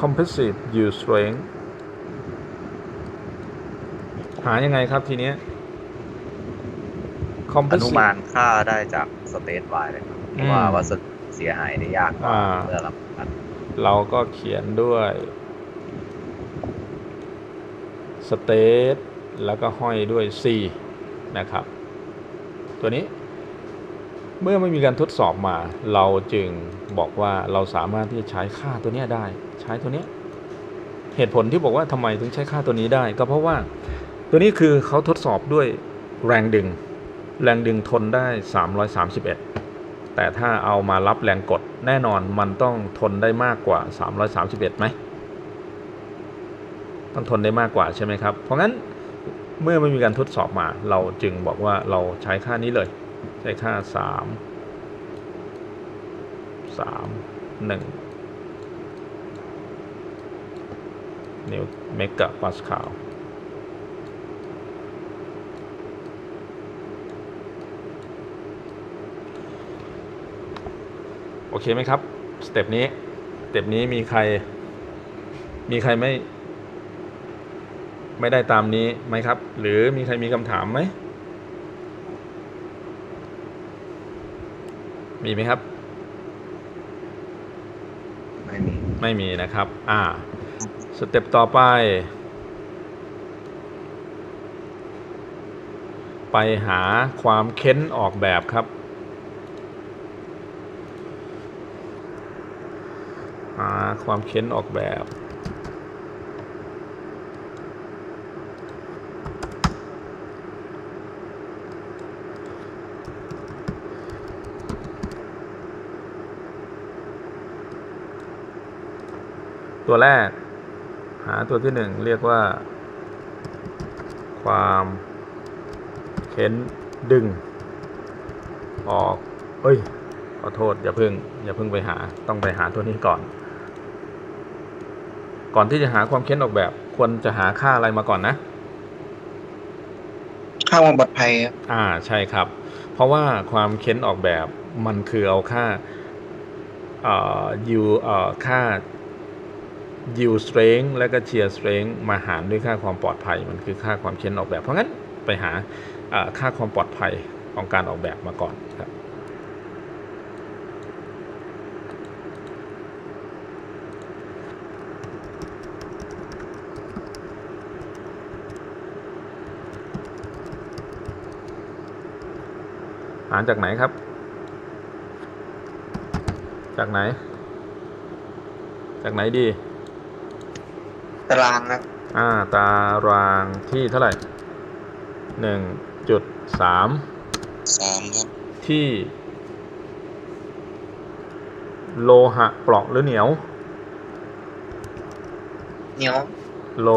composite yield strength หายังไงครับทีเนี้ย อนุ composite มานค่าได้จากสเตทไวเลยครับอืมว่าวัสดุเสียหายได้ยากกว่าอ่า เมื่อรับกันเราก็เขียนด้วย state แล้วก็ห้อยด้วย c นะครับ ตัวนี้ เมื่อไม่มีการทดสอบมา เราจึงบอกว่าเราสามารถที่จะใช้ค่าตัวนี้ได้ ใช้ตัวนี้ เหตุผลที่บอกว่าทำไมถึงใช้ค่าตัวนี้ได้ ก็เพราะว่าตัวนี้คือเขาทดสอบด้วยแรงดึง แรงดึงทนได้ 331 แต่ถ้าเอามารับแรงกดแน่นอนมันต้องทนได้มากกว่า 331ไหมต้องทนได้มากกว่าใช่ไหมครับ เพราะงั้น เมื่อไม่มีการทดสอบมา เราจึงบอกว่าเราใช้ค่านี้เลย ใช้ค่า 3 3 1 นิวเมกะปาสคาลโอเคไหมครับ สเต็ปนี้ สเต็ปนี้มีใคร มีใครไม่ ไม่ได้ตามนี้ไหมครับ หรือมีใครมีคำถามไหม มีไหมครับ ไม่มี ไม่มีนะครับ อ่า สเต็ปต่อไป ไปหาความเค้นออกแบบครับหาความเค้นออกแบบ ตัวแรก หาตัวที่หนึ่งเรียกว่า ความเค้นดึง ออก เอ้ย ขอโทษ อย่าเพิ่ง อย่าเพิ่งไปหา ต้องไปหาตัวนี้ก่อน ก่อนที่จะหาความเค้นออกแบบ ควรจะหาค่าอะไรมาก่อนนะ ค่าความปลอดภัยครับอ่า ใช่ครับ เพราะว่าความเค้นออกแบบมันคือเอาค่าเอ่อ u เอ่อค่า u strength และก็ shear strength มาหารด้วยค่าความปลอดภัย มันคือค่าความเค้นออกแบบ เพราะงั้นไปหาค่าความปลอดภัยของการออกแบบมาก่อนครับหารจากไหนครับ จากไหน จากไหนดี ตารางครับอ่าตารางที่เท่าไหร่หนึ่งจุดสามสามครับที่ โลหะเปราะหรือเหนียว เหนียว โล